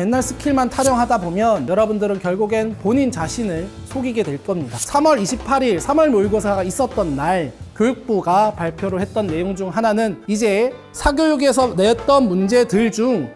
맨날 스킬만 타령하다 보면 여러분들은 결국엔 본인 자신을 속이게 될 겁니다. 3월 28일 3월 모의고사가 있었던 날 교육부가 발표를 했던 내용 중 하나는 이제 사교육에서 냈던 문제들 중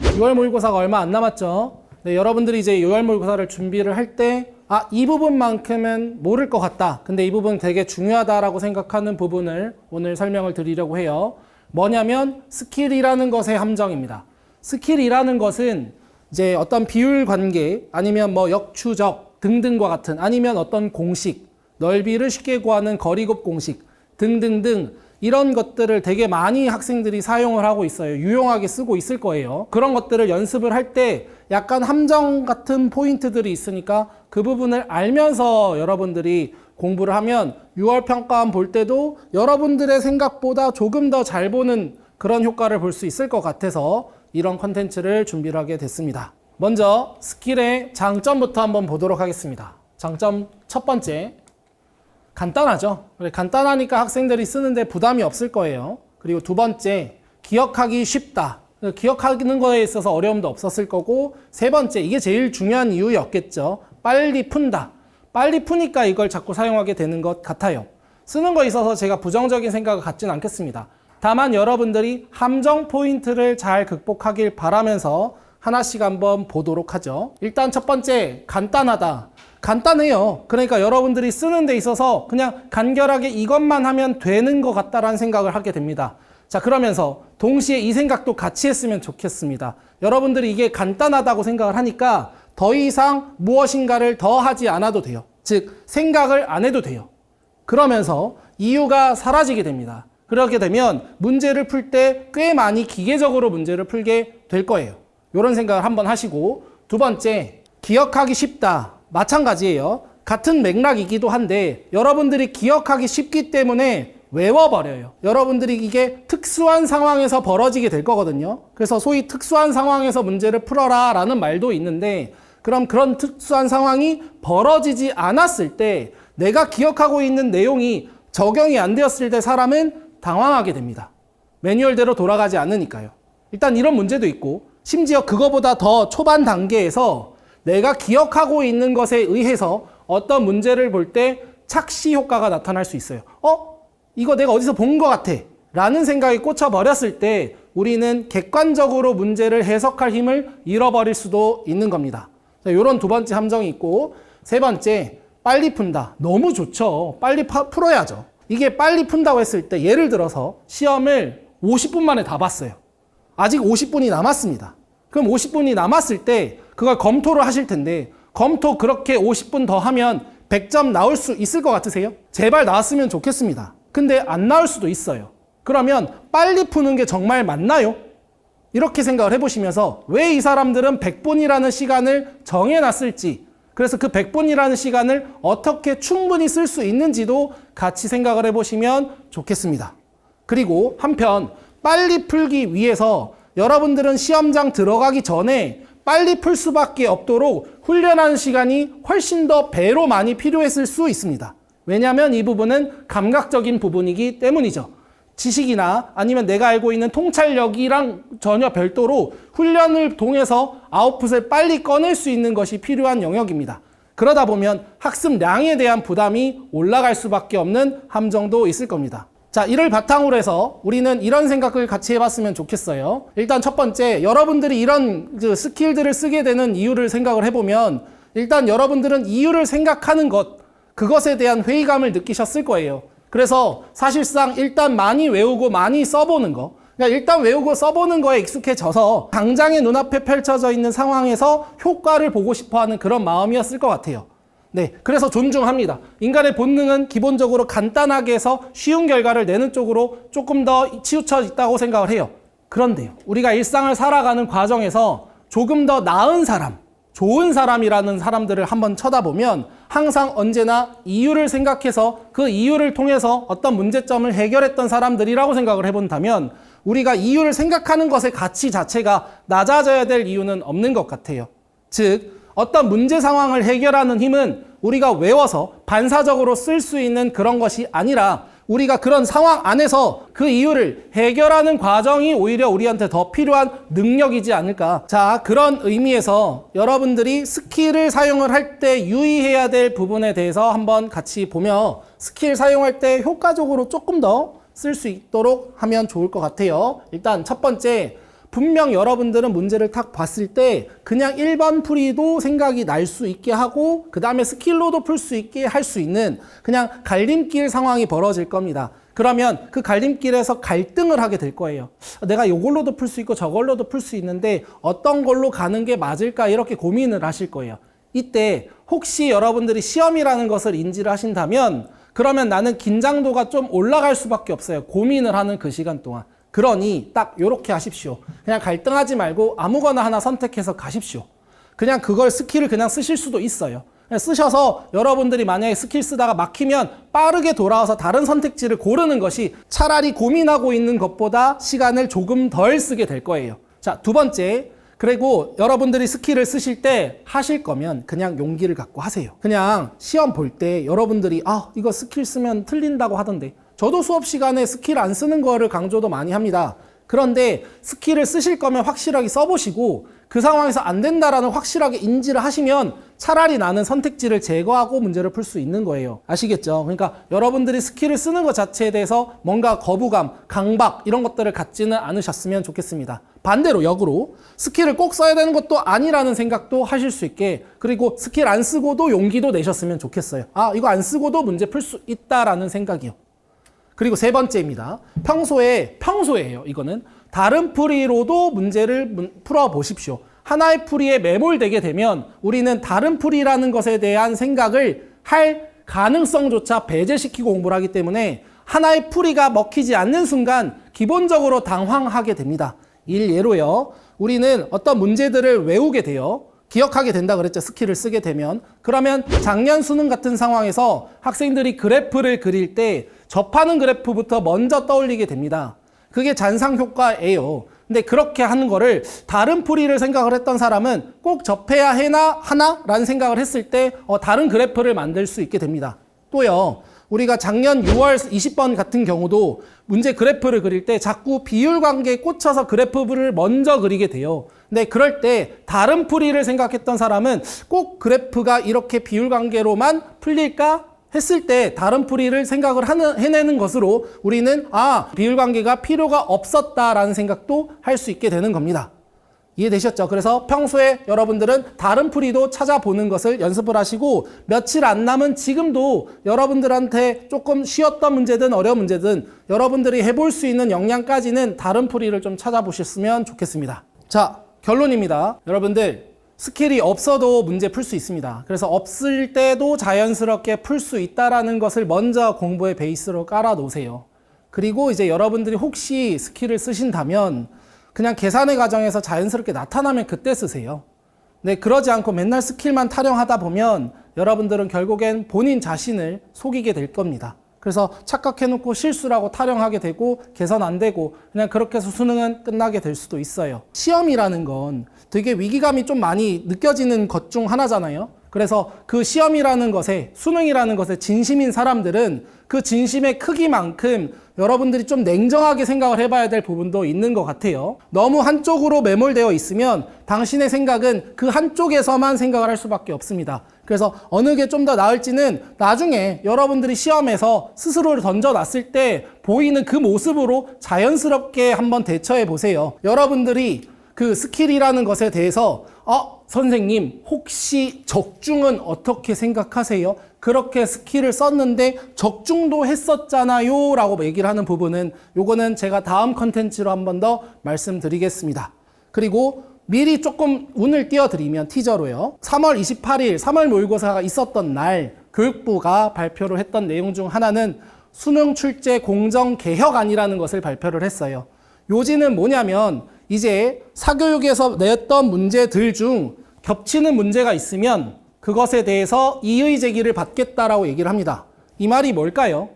6월 모의고사가 얼마 안 남았죠. 네, 여러분들이 이제 6월 모의고사를 준비를 할 때, 아, 이 부분만큼은 모를 것 같다. 근데 이 부분 되게 중요하다라고 생각하는 부분을 오늘 설명을 드리려고 해요. 뭐냐면 스킬이라는 것의 함정입니다. 스킬이라는 것은 이제 어떤 비율 관계 아니면 뭐 역추적 등등과 같은 아니면 어떤 공식, 넓이를 쉽게 구하는 거리곱 공식 등등등 이런 것들을 되게 많이 학생들이 사용을 하고 있어요. 유용하게 쓰고 있을 거예요. 그런 것들을 연습을 할 때 약간 함정 같은 포인트들이 있으니까 그 부분을 알면서 여러분들이 공부를 하면 6월 평가원 볼 때도 여러분들의 생각보다 조금 더 잘 보는 그런 효과를 볼 수 있을 것 같아서 이런 컨텐츠를 준비를 하게 됐습니다. 먼저 스킬의 장점부터 한번 보도록 하겠습니다. 장점 첫 번째. 간단하죠. 간단하니까 학생들이 쓰는데 부담이 없을 거예요. 그리고 두 번째, 기억하기 쉽다. 기억하는 거에 있어서 어려움도 없었을 거고, 세 번째, 이게 제일 중요한 이유였겠죠. 빨리 푼다. 빨리 푸니까 이걸 자꾸 사용하게 되는 것 같아요. 쓰는 거에 있어서 제가 부정적인 생각을 갖진 않겠습니다. 다만 여러분들이 함정 포인트를 잘 극복하길 바라면서 하나씩 한번 보도록 하죠. 일단 첫 번째, 간단하다. 간단해요. 그러니까 여러분들이 쓰는 데 있어서 그냥 간결하게 이것만 하면 되는 것 같다라는 생각을 하게 됩니다. 자, 그러면서 동시에 이 생각도 같이 했으면 좋겠습니다. 여러분들이 이게 간단하다고 생각을 하니까 더 이상 무엇인가를 더 하지 않아도 돼요. 즉, 생각을 안 해도 돼요. 그러면서 이유가 사라지게 됩니다. 그렇게 되면 문제를 풀 때 꽤 많이 기계적으로 문제를 풀게 될 거예요. 이런 생각을 한번 하시고 두 번째, 기억하기 쉽다. 마찬가지예요. 같은 맥락이기도 한데 여러분들이 기억하기 쉽기 때문에 외워버려요. 여러분들이 이게 특수한 상황에서 벌어지게 될 거거든요. 그래서 소위 특수한 상황에서 문제를 풀어라 라는 말도 있는데 그럼 그런 특수한 상황이 벌어지지 않았을 때 내가 기억하고 있는 내용이 적용이 안 되었을 때 사람은 당황하게 됩니다. 매뉴얼대로 돌아가지 않으니까요. 일단 이런 문제도 있고 심지어 그거보다 더 초반 단계에서 내가 기억하고 있는 것에 의해서 어떤 문제를 볼 때 착시 효과가 나타날 수 있어요. 어? 이거 내가 어디서 본 것 같아. 라는 생각이 꽂혀버렸을 때 우리는 객관적으로 문제를 해석할 힘을 잃어버릴 수도 있는 겁니다. 이런 두 번째 함정이 있고 세 번째 빨리 푼다. 너무 좋죠. 빨리 파- 풀어야죠. 이게 빨리 푼다고 했을 때 예를 들어서 시험을 50분 만에 다 봤어요. 아직 50분이 남았습니다. 그럼 50분이 남았을 때 그걸 검토를 하실 텐데 검토 그렇게 50분 더 하면 100점 나올 수 있을 것 같으세요? 제발 나왔으면 좋겠습니다. 근데 안 나올 수도 있어요. 그러면 빨리 푸는 게 정말 맞나요? 이렇게 생각을 해보시면서 왜 이 사람들은 100분이라는 시간을 정해놨을지 그래서 그 100분이라는 시간을 어떻게 충분히 쓸 수 있는지도 같이 생각을 해보시면 좋겠습니다. 그리고 한편 빨리 풀기 위해서 여러분들은 시험장 들어가기 전에 빨리 풀 수밖에 없도록 훈련하는 시간이 훨씬 더 배로 많이 필요했을 수 있습니다. 왜냐하면 이 부분은 감각적인 부분이기 때문이죠. 지식이나 아니면 내가 알고 있는 통찰력이랑 전혀 별도로 훈련을 통해서 아웃풋을 빨리 꺼낼 수 있는 것이 필요한 영역입니다. 그러다 보면 학습량에 대한 부담이 올라갈 수밖에 없는 함정도 있을 겁니다. 자, 이를 바탕으로 해서 우리는 이런 생각을 같이 해봤으면 좋겠어요. 일단 첫 번째, 여러분들이 이런 그 스킬들을 쓰게 되는 이유를 생각을 해보면 일단 여러분들은 이유를 생각하는 것, 그것에 대한 회의감을 느끼셨을 거예요. 그래서 사실상 일단 많이 외우고 많이 써보는 거. 그러니까 일단 외우고 써보는 거에 익숙해져서 당장의 눈앞에 펼쳐져 있는 상황에서 효과를 보고 싶어 하는 그런 마음이었을 것 같아요. 네. 그래서 존중합니다. 인간의 본능은 기본적으로 간단하게 해서 쉬운 결과를 내는 쪽으로 조금 더 치우쳐 있다고 생각을 해요. 그런데요. 우리가 일상을 살아가는 과정에서 조금 더 나은 사람, 좋은 사람이라는 사람들을 한번 쳐다보면 항상 언제나 이유를 생각해서 그 이유를 통해서 어떤 문제점을 해결했던 사람들이라고 생각을 해본다면 우리가 이유를 생각하는 것의 가치 자체가 낮아져야 될 이유는 없는 것 같아요. 즉, 어떤 문제 상황을 해결하는 힘은 우리가 외워서 반사적으로 쓸 수 있는 그런 것이 아니라 우리가 그런 상황 안에서 그 이유를 해결하는 과정이 오히려 우리한테 더 필요한 능력이지 않을까. 자, 그런 의미에서 여러분들이 스킬을 사용을 할 때 유의해야 될 부분에 대해서 한번 같이 보며 스킬 사용할 때 효과적으로 조금 더 쓸 수 있도록 하면 좋을 것 같아요. 일단 첫 번째, 분명 여러분들은 문제를 탁 봤을 때 그냥 1번 풀이도 생각이 날 수 있게 하고 그 다음에 스킬로도 풀 수 있게 할 수 있는 그냥 갈림길 상황이 벌어질 겁니다. 그러면 그 갈림길에서 갈등을 하게 될 거예요. 내가 이걸로도 풀 수 있고 저걸로도 풀 수 있는데 어떤 걸로 가는 게 맞을까 이렇게 고민을 하실 거예요. 이때 혹시 여러분들이 시험이라는 것을 인지를 하신다면 그러면 나는 긴장도가 좀 올라갈 수밖에 없어요. 고민을 하는 그 시간 동안. 그러니 딱 요렇게 하십시오. 그냥 갈등하지 말고 아무거나 하나 선택해서 가십시오. 그냥 그걸 스킬을 그냥 쓰실 수도 있어요. 쓰셔서 여러분들이 만약에 스킬 쓰다가 막히면 빠르게 돌아와서 다른 선택지를 고르는 것이 차라리 고민하고 있는 것보다 시간을 조금 덜 쓰게 될 거예요. 자, 두 번째. 그리고 여러분들이 스킬을 쓰실 때 하실 거면 그냥 용기를 갖고 하세요. 그냥 시험 볼 때 여러분들이 아, 이거 스킬 쓰면 틀린다고 하던데. 저도 수업 시간에 스킬 안 쓰는 거를 강조도 많이 합니다. 그런데 스킬을 쓰실 거면 확실하게 써보시고 그 상황에서 안 된다라는 확실하게 인지를 하시면 차라리 나는 선택지를 제거하고 문제를 풀 수 있는 거예요. 아시겠죠? 그러니까 여러분들이 스킬을 쓰는 것 자체에 대해서 뭔가 거부감, 강박 이런 것들을 갖지는 않으셨으면 좋겠습니다. 반대로 역으로 스킬을 꼭 써야 되는 것도 아니라는 생각도 하실 수 있게 그리고 스킬 안 쓰고도 용기도 내셨으면 좋겠어요. 아, 이거 안 쓰고도 문제 풀 수 있다라는 생각이요. 그리고 세 번째입니다. 평소에, 평소에요. 이거는. 다른 풀이로도 문제를 문- 풀어 보십시오. 하나의 풀이에 매몰되게 되면 우리는 다른 풀이라는 것에 대한 생각을 할 가능성조차 배제시키고 공부를 하기 때문에 하나의 풀이가 먹히지 않는 순간 기본적으로 당황하게 됩니다. 일예로요. 우리는 어떤 문제들을 외우게 돼요. 기억하게 된다 그랬죠. 스킬을 쓰게 되면. 그러면 작년 수능 같은 상황에서 학생들이 그래프를 그릴 때 접하는 그래프부터 먼저 떠올리게 됩니다. 그게 잔상 효과예요. 근데 그렇게 하는 거를 다른 풀이를 생각을 했던 사람은 꼭 접해야 해나 하나 라는 생각을 했을 때 어, 다른 그래프를 만들 수 있게 됩니다. 또요. 우리가 작년 6월 20번 같은 경우도 문제 그래프를 그릴 때 자꾸 비율 관계에 꽂혀서 그래프를 먼저 그리게 돼요. 근데 그럴 때 다른 풀이를 생각했던 사람은 꼭 그래프가 이렇게 비율 관계로만 풀릴까 했을 때 다른 풀이를 생각을 하는, 해내는 것으로 우리는 아 비율 관계가 필요가 없었다라는 생각도 할 수 있게 되는 겁니다. 이해되셨죠? 그래서 평소에 여러분들은 다른 풀이도 찾아보는 것을 연습을 하시고 며칠 안 남은 지금도 여러분들한테 조금 쉬웠던 문제든 어려운 문제든 여러분들이 해볼 수 있는 역량까지는 다른 풀이를 좀 찾아보셨으면 좋겠습니다. 자, 결론입니다. 여러분들 스킬이 없어도 문제 풀 수 있습니다. 그래서 없을 때도 자연스럽게 풀 수 있다라는 것을 먼저 공부의 베이스로 깔아 놓으세요. 그리고 이제 여러분들이 혹시 스킬을 쓰신다면 그냥 계산의 과정에서 자연스럽게 나타나면 그때 쓰세요. 네, 그러지 않고 맨날 스킬만 타령하다 보면 여러분들은 결국엔 본인 자신을 속이게 될 겁니다. 그래서 착각해놓고 실수라고 타령하게 되고 개선 안 되고 그냥 그렇게 해서 수능은 끝나게 될 수도 있어요. 시험이라는 건 되게 위기감이 좀 많이 느껴지는 것 중 하나잖아요. 그래서 그 시험이라는 것에 수능이라는 것에 진심인 사람들은 그 진심의 크기만큼 여러분들이 좀 냉정하게 생각을 해봐야 될 부분도 있는 것 같아요. 너무 한쪽으로 매몰되어 있으면 당신의 생각은 그 한쪽에서만 생각을 할 수밖에 없습니다. 그래서 어느 게 좀 더 나을지는 나중에 여러분들이 시험에서 스스로를 던져놨을 때 보이는 그 모습으로 자연스럽게 한번 대처해 보세요. 여러분들이 그 스킬이라는 것에 대해서 어 선생님 혹시 적중은 어떻게 생각하세요? 그렇게 스킬을 썼는데 적중도 했었잖아요 라고 얘기를 하는 부분은 요거는 제가 다음 컨텐츠로 한 번 더 말씀드리겠습니다. 그리고 미리 조금 운을 띄워드리면 티저로요. 3월 28일 3월 모의고사가 있었던 날 교육부가 발표를 했던 내용 중 하나는 수능 출제 공정 개혁안이라는 것을 발표를 했어요. 요지는 뭐냐면 이제 사교육에서 냈던 문제들 중 겹치는 문제가 있으면 그것에 대해서 이의 제기를 받겠다라고 얘기를 합니다. 이 말이 뭘까요?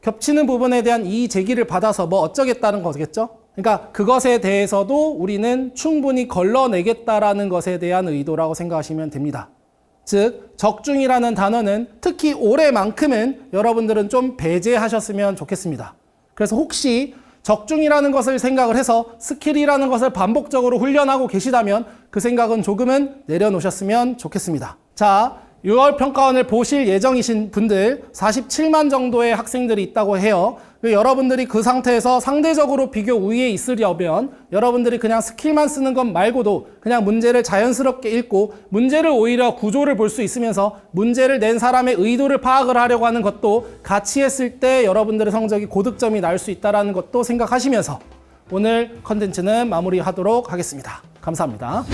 겹치는 부분에 대한 이의 제기를 받아서 뭐 어쩌겠다는 거겠죠? 그러니까 그것에 대해서도 우리는 충분히 걸러내겠다라는 것에 대한 의도라고 생각하시면 됩니다. 즉 적중이라는 단어는 특히 올해만큼은 여러분들은 좀 배제하셨으면 좋겠습니다. 그래서 혹시 적중이라는 것을 생각을 해서 스킬이라는 것을 반복적으로 훈련하고 계시다면 그 생각은 조금은 내려놓으셨으면 좋겠습니다. 자, 6월 평가원을 보실 예정이신 분들 47만 정도의 학생들이 있다고 해요. 그 여러분들이 그 상태에서 상대적으로 비교 우위에 있으려면 여러분들이 그냥 스킬만 쓰는 것 말고도 그냥 문제를 자연스럽게 읽고 문제를 오히려 구조를 볼 수 있으면서 문제를 낸 사람의 의도를 파악을 하려고 하는 것도 같이 했을 때 여러분들의 성적이 고득점이 날 수 있다는 것도 생각하시면서 오늘 컨텐츠는 마무리하도록 하겠습니다. 감사합니다.